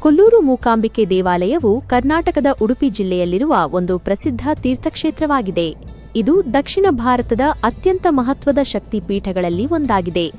ಕೊಲ್ಲೂರು ಮೂಕಾಂಬಿಕೆ ದೇವಾಲಯವು ಕರ್ನಾಟಕದ ಉಡುಪಿ ಜಿಲ್ಲೆಯಲ್ಲಿರುವ ಒಂದು ಪ್ರಸಿದ್ಧ ತೀರ್ಥಕ್ಷೇತ್ರವಾಗಿದೆ. ಇದು ದಕ್ಷಿಣ ಭಾರತದ ಅತ್ಯಂತ ಮಹತ್ವದ ಶಕ್ತಿ ಪೀಠಗಳಲ್ಲಿ ಒಂದಾಗಿದೆ.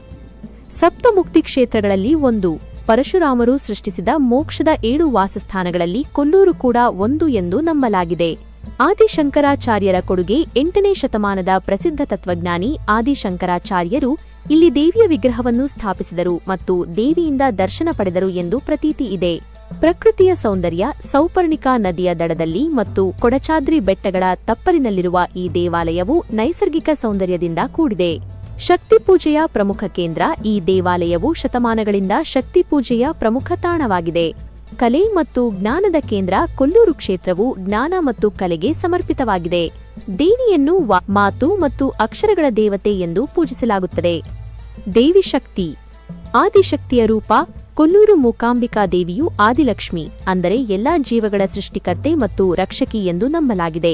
ಸಪ್ತಮುಕ್ತಿ ಕ್ಷೇತ್ರಗಳಲ್ಲಿ ಒಂದು. ಪರಶುರಾಮರು ಸೃಷ್ಟಿಸಿದ ಮೋಕ್ಷದ ಏಳು ವಾಸಸ್ಥಾನಗಳಲ್ಲಿ ಕೊಲ್ಲೂರು ಕೂಡ ಒಂದು ಎಂದು ನಂಬಲಾಗಿದೆ. ಆದಿಶಂಕರಾಚಾರ್ಯರ ಕೊಡುಗೆ ಎಂಟನೇ ಶತಮಾನದ ಪ್ರಸಿದ್ಧ ತತ್ವಜ್ಞಾನಿ ಆದಿಶಂಕರಾಚಾರ್ಯರು ಇಲ್ಲಿ ದೇವಿಯ ವಿಗ್ರಹವನ್ನು ಸ್ಥಾಪಿಸಿದರು ಮತ್ತು ದೇವಿಯಿಂದ ದರ್ಶನ ಪಡೆದರು ಎಂದು ಪ್ರತೀತಿ ಇದೆ. ಪ್ರಕೃತಿಯ ಸೌಂದರ್ಯ ಸೌಪರ್ಣಿಕಾ ನದಿಯ ದಡದಲ್ಲಿ ಮತ್ತು ಕೊಡಚಾದ್ರಿ ಬೆಟ್ಟಗಳ ತಪ್ಪಲಿನಲ್ಲಿರುವ ಈ ದೇವಾಲಯವು ನೈಸರ್ಗಿಕ ಸೌಂದರ್ಯದಿಂದ ಕೂಡಿದೆ. ಶಕ್ತಿ ಪೂಜೆಯ ಪ್ರಮುಖ ಕೇಂದ್ರ ಈ ದೇವಾಲಯವು ಶತಮಾನಗಳಿಂದ ಶಕ್ತಿ ಪೂಜೆಯ ಪ್ರಮುಖ ತಾಣವಾಗಿದೆ. ಕಲೆ ಮತ್ತು ಜ್ಞಾನದ ಕೇಂದ್ರ ಕೊಲ್ಲೂರು ಕ್ಷೇತ್ರವು ಜ್ಞಾನ ಮತ್ತು ಕಲೆಗೆ ಸಮರ್ಪಿತವಾಗಿದೆ. ದೇವಿಯನ್ನು ಮಾತು ಮತ್ತು ಅಕ್ಷರಗಳ ದೇವತೆ ಎಂದು ಪೂಜಿಸಲಾಗುತ್ತದೆ. ದೇವಿ ಶಕ್ತಿ. ಆದಿಶಕ್ತಿಯ ರೂಪ ಕೊಲ್ಲೂರು ಮೂಕಾಂಬಿಕಾ ದೇವಿಯು ಆದಿಲಕ್ಷ್ಮಿ, ಅಂದರೆ ಎಲ್ಲಾ ಜೀವಗಳ ಸೃಷ್ಟಿಕರ್ತೆ ಮತ್ತು ರಕ್ಷಕಿ ಎಂದು ನಂಬಲಾಗಿದೆ.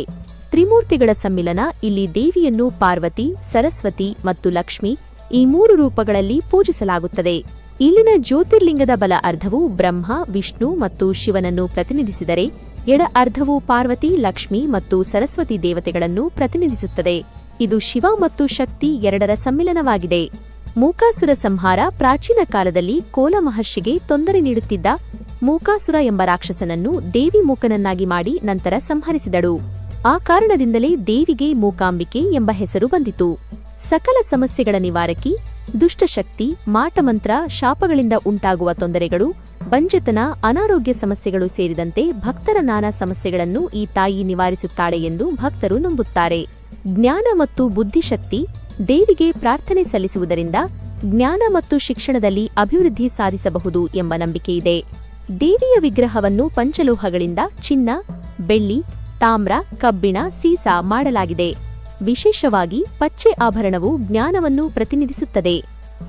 ತ್ರಿಮೂರ್ತಿಗಳ ಸಮ್ಮಿಲನ ಇಲ್ಲಿ ದೇವಿಯನ್ನು ಪಾರ್ವತಿ, ಸರಸ್ವತಿ ಮತ್ತು ಲಕ್ಷ್ಮಿ ಈ ಮೂರು ರೂಪಗಳಲ್ಲಿ ಪೂಜಿಸಲಾಗುತ್ತದೆ. ಇಲ್ಲಿನ ಜ್ಯೋತಿರ್ಲಿಂಗದ ಬಲ ಅರ್ಧವು ಬ್ರಹ್ಮ, ವಿಷ್ಣು ಮತ್ತು ಶಿವನನ್ನು ಪ್ರತಿನಿಧಿಸಿದರೆ ಎಡ ಅರ್ಧವು ಪಾರ್ವತಿ, ಲಕ್ಷ್ಮಿ ಮತ್ತು ಸರಸ್ವತಿ ದೇವತೆಗಳನ್ನು ಪ್ರತಿನಿಧಿಸುತ್ತದೆ. ಇದು ಶಿವ ಮತ್ತು ಶಕ್ತಿ ಎರಡರ ಸಮ್ಮಿಲನವಾಗಿದೆ. ಮೂಕಾಸುರ ಸಂಹಾರ ಪ್ರಾಚೀನ ಕಾಲದಲ್ಲಿ ಕೋಲ ಮಹರ್ಷಿಗೆ ತೊಂದರೆ ನೀಡುತ್ತಿದ್ದ ಮೂಕಾಸುರ ಎಂಬ ರಾಕ್ಷಸನನ್ನು ದೇವಿ ಮೂಕನನ್ನಾಗಿ ಮಾಡಿ ನಂತರ ಸಂಹರಿಸಿದಳು. ಆ ಕಾರಣದಿಂದಲೇ ದೇವಿಗೆ ಮೂಕಾಂಬಿಕೆ ಎಂಬ ಹೆಸರು ಬಂದಿತು. ಸಕಲ ಸಮಸ್ಯೆಗಳ ನಿವಾರಕಿ ದುಷ್ಟಶಕ್ತಿ, ಮಾಟಮಂತ್ರ, ಶಾಪಗಳಿಂದ ಉಂಟಾಗುವ ತೊಂದರೆಗಳು, ಬಂಜತನ, ಅನಾರೋಗ್ಯ ಸಮಸ್ಯೆಗಳು ಸೇರಿದಂತೆ ಭಕ್ತರ ನಾನಾ ಸಮಸ್ಯೆಗಳನ್ನು ಈ ತಾಯಿ ನಿವಾರಿಸುತ್ತಾಳೆ ಎಂದು ಭಕ್ತರು ನಂಬುತ್ತಾರೆ. ಜ್ಞಾನ ಮತ್ತು ಬುದ್ಧಿಶಕ್ತಿ, ದೇವಿಗೆ ಪ್ರಾರ್ಥನೆ ಸಲ್ಲಿಸುವುದರಿಂದ ಜ್ಞಾನ ಮತ್ತು ಶಿಕ್ಷಣದಲ್ಲಿ ಅಭಿವೃದ್ಧಿ ಸಾಧಿಸಬಹುದು ಎಂಬ ನಂಬಿಕೆಯಿದೆ ದೇವಿಯ ವಿಗ್ರಹವನ್ನು ಪಂಚಲೋಹಗಳಿಂದ ಚಿನ್ನ, ಬೆಳ್ಳಿ, ತಾಮ್ರ, ಕಬ್ಬಿಣ, ಸೀಸ ಮಾಡಲಾಗಿದೆ. ವಿಶೇಷವಾಗಿ ಪಚ್ಚೆ ಆಭರಣವು ಜ್ಞಾನವನ್ನು ಪ್ರತಿನಿಧಿಸುತ್ತದೆ.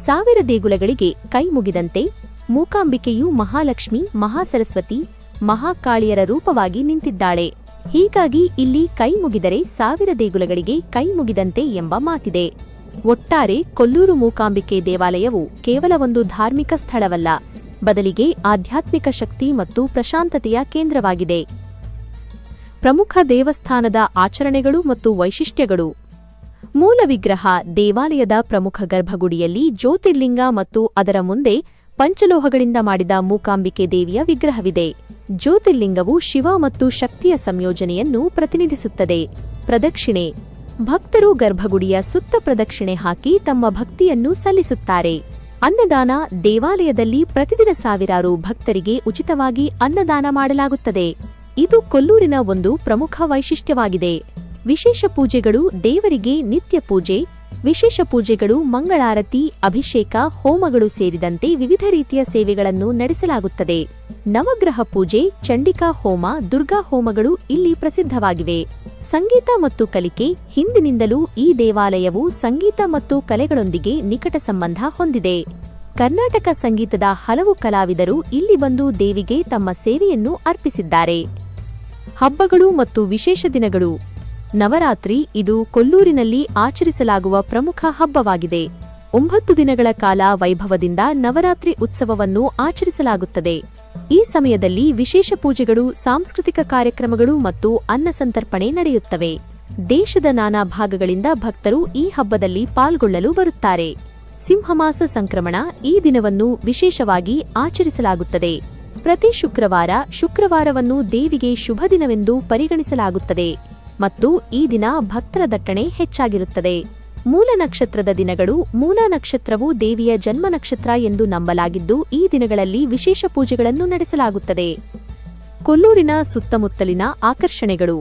ಸಾವಿರ ದೇಗುಲಗಳಿಗೆ ಕೈ ಮುಗಿದಂತೆ ಮೂಕಾಂಬಿಕೆಯು ಮಹಾಲಕ್ಷ್ಮಿ, ಮಹಾಸರಸ್ವತಿ, ಮಹಾಕಾಳಿಯರ ರೂಪವಾಗಿ ನಿಂತಿದ್ದಾಳೆ. ಹೀಗಾಗಿ ಇಲ್ಲಿ ಕೈ ಮುಗಿದರೆ ಸಾವಿರ ದೇಗುಲಗಳಿಗೆ ಕೈ ಮುಗಿದಂತೆ ಎಂಬ ಮಾತಿದೆ. ಒಟ್ಟಾರೆ ಕೊಲ್ಲೂರು ಮೂಕಾಂಬಿಕೆ ದೇವಾಲಯವು ಕೇವಲ ಒಂದು ಧಾರ್ಮಿಕ ಸ್ಥಳವಲ್ಲ, ಬದಲಿಗೆ ಆಧ್ಯಾತ್ಮಿಕ ಶಕ್ತಿ ಮತ್ತು ಪ್ರಶಾಂತತೆಯ ಕೇಂದ್ರವಾಗಿದೆ. ಪ್ರಮುಖ ದೇವಸ್ಥಾನದ ಆಚರಣೆಗಳು ಮತ್ತು ವೈಶಿಷ್ಟ್ಯಗಳು. ಮೂಲ ವಿಗ್ರಹ ದೇವಾಲಯದ ಪ್ರಮುಖ ಗರ್ಭಗುಡಿಯಲ್ಲಿ ಜ್ಯೋತಿರ್ಲಿಂಗ ಮತ್ತು ಅದರ ಮುಂದೆ ಪಂಚಲೋಹಗಳಿಂದ ಮಾಡಿದ ಮೂಕಾಂಬಿಕೆ ದೇವಿಯ ವಿಗ್ರಹವಿದೆ. ಜ್ಯೋತಿರ್ಲಿಂಗವು ಶಿವ ಮತ್ತು ಶಕ್ತಿಯ ಸಂಯೋಜನೆಯನ್ನು ಪ್ರತಿನಿಧಿಸುತ್ತದೆ. ಪ್ರದಕ್ಷಿಣೆ. ಭಕ್ತರು ಗರ್ಭಗುಡಿಯ ಸುತ್ತ ಪ್ರದಕ್ಷಿಣೆ ಹಾಕಿ ತಮ್ಮ ಭಕ್ತಿಯನ್ನು ಸಲ್ಲಿಸುತ್ತಾರೆ. ಅನ್ನದಾನ ದೇವಾಲಯದಲ್ಲಿ ಪ್ರತಿದಿನ ಸಾವಿರಾರು ಭಕ್ತರಿಗೆ ಉಚಿತವಾಗಿ ಅನ್ನದಾನ ಮಾಡಲಾಗುತ್ತದೆ. ಇದು ಕೊಲ್ಲೂರಿನ ಒಂದು ಪ್ರಮುಖ ವೈಶಿಷ್ಟ್ಯವಾಗಿದೆ. ವಿಶೇಷ ಪೂಜೆಗಳು ದೇವರಿಗೆ ನಿತ್ಯ ಪೂಜೆ, ವಿಶೇಷ ಪೂಜೆಗಳು ಮಂಗಳಾರತಿ, ಅಭಿಷೇಕ, ಹೋಮಗಳು ಸೇರಿದಂತೆ ವಿವಿಧ ರೀತಿಯ ಸೇವೆಗಳನ್ನು ನಡೆಸಲಾಗುತ್ತದೆ. ನವಗ್ರಹ ಪೂಜೆ, ಚಂಡಿಕಾ ಹೋಮ, ದುರ್ಗಾ ಹೋಮಗಳು ಇಲ್ಲಿ ಪ್ರಸಿದ್ಧವಾಗಿವೆ. ಸಂಗೀತ ಮತ್ತು ಕಲಿಕೆ, ಹಿಂದಿನಿಂದಲೂ ಈ ದೇವಾಲಯವು ಸಂಗೀತ ಮತ್ತು ಕಲೆಗಳೊಂದಿಗೆ ನಿಕಟ ಸಂಬಂಧ ಹೊಂದಿದೆ. ಕರ್ನಾಟಕ ಸಂಗೀತದ ಹಲವು ಕಲಾವಿದರು ಇಲ್ಲಿ ಬಂದು ದೇವಿಗೆ ತಮ್ಮ ಸೇವೆಯನ್ನು ಅರ್ಪಿಸಿದ್ದಾರೆ. ಹಬ್ಬಗಳು ಮತ್ತು ವಿಶೇಷ ದಿನಗಳು. ನವರಾತ್ರಿ ಇದು ಕೊಲ್ಲೂರಿನಲ್ಲಿ ಆಚರಿಸಲಾಗುವ ಪ್ರಮುಖ ಹಬ್ಬವಾಗಿದೆ. ಒಂಬತ್ತು ದಿನಗಳ ಕಾಲ ವೈಭವದಿಂದ ನವರಾತ್ರಿ ಉತ್ಸವವನ್ನು ಆಚರಿಸಲಾಗುತ್ತದೆ. ಈ ಸಮಯದಲ್ಲಿ ವಿಶೇಷ ಪೂಜೆಗಳು, ಸಾಂಸ್ಕೃತಿಕ ಕಾರ್ಯಕ್ರಮಗಳು ಮತ್ತು ಅನ್ನ ಸಂತರ್ಪಣೆ ನಡೆಯುತ್ತವೆ. ದೇಶದ ನಾನಾ ಭಾಗಗಳಿಂದ ಭಕ್ತರು ಈ ಹಬ್ಬದಲ್ಲಿ ಪಾಲ್ಗೊಳ್ಳಲು ಬರುತ್ತಾರೆ. ಸಿಂಹಮಾಸ ಸಂಕ್ರಮಣ ಈ ದಿನವನ್ನು ವಿಶೇಷವಾಗಿ ಆಚರಿಸಲಾಗುತ್ತದೆ. ಪ್ರತಿ ಶುಕ್ರವಾರ ಶುಕ್ರವಾರವನ್ನು ದೇವಿಗೆ ಶುಭ ದಿನವೆಂದು ಪರಿಗಣಿಸಲಾಗುತ್ತದೆ ಮತ್ತು ಈ ದಿನ ಭಕ್ತರ ದಟ್ಟಣೆ ಹೆಚ್ಚಾಗಿರುತ್ತದೆ. ಮೂಲ ನಕ್ಷತ್ರದ ದಿನಗಳು ಮೂಲ ನಕ್ಷತ್ರವು ದೇವಿಯ ಜನ್ಮ ನಕ್ಷತ್ರ ಎಂದು ನಂಬಲಾಗಿದ್ದು ಈ ದಿನಗಳಲ್ಲಿ ವಿಶೇಷ ಪೂಜೆಗಳನ್ನು ನಡೆಸಲಾಗುತ್ತದೆ. ಕೊಲ್ಲೂರಿನ ಸುತ್ತಮುತ್ತಲಿನ ಆಕರ್ಷಣೆಗಳು.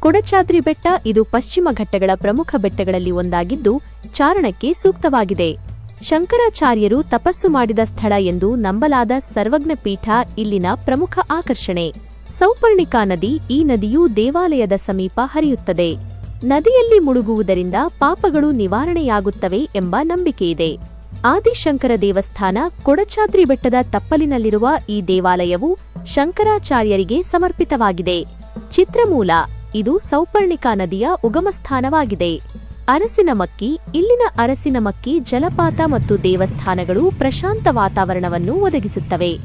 ಕೊಡಚಾದ್ರಿ ಬೆಟ್ಟ ಇದು ಪಶ್ಚಿಮ ಘಟ್ಟಗಳ ಪ್ರಮುಖ ಬೆಟ್ಟಗಳಲ್ಲಿ ಒಂದಾಗಿದ್ದು ಚಾರಣಕ್ಕೆ ಸೂಕ್ತವಾಗಿದೆ. ಶಂಕರಾಚಾರ್ಯರು ತಪಸ್ಸು ಮಾಡಿದ ಸ್ಥಳ ಎಂದು ನಂಬಲಾದ ಸರ್ವಜ್ಞ ಪೀಠ ಇಲ್ಲಿನ ಪ್ರಮುಖ ಆಕರ್ಷಣೆ. ಸೌಪರ್ಣಿಕಾ ನದಿ ಈ ನದಿಯು ದೇವಾಲಯದ ಸಮೀಪ ಹರಿಯುತ್ತದೆ. ನದಿಯಲ್ಲಿ ಮುಳುಗುವುದರಿಂದ ಪಾಪಗಳು ನಿವಾರಣೆಯಾಗುತ್ತವೆ ಎಂಬ ನಂಬಿಕೆಯಿದೆ ಆದಿಶಂಕರ ದೇವಸ್ಥಾನ ಕೊಡಚಾದ್ರಿ ಬೆಟ್ಟದ ತಪ್ಪಲಿನಲ್ಲಿರುವ ಈ ದೇವಾಲಯವು ಶಂಕರಾಚಾರ್ಯರಿಗೆ ಸಮರ್ಪಿತವಾಗಿದೆ. ಚಿತ್ರಮೂಲ, ಇದು ಸೌಪರ್ಣಿಕಾ ನದಿಯ ಉಗಮಸ್ಥಾನವಾಗಿದೆ. ಅರಸಿನಮಕ್ಕಿ ಇಲ್ಲಿನ ಅರಸಿನಮಕ್ಕಿ ಜಲಪಾತ ಮತ್ತು ದೇವಸ್ಥಾನಗಳು ಪ್ರಶಾಂತ ವಾತಾವರಣವನ್ನು ಒದಗಿಸುತ್ತವೆ.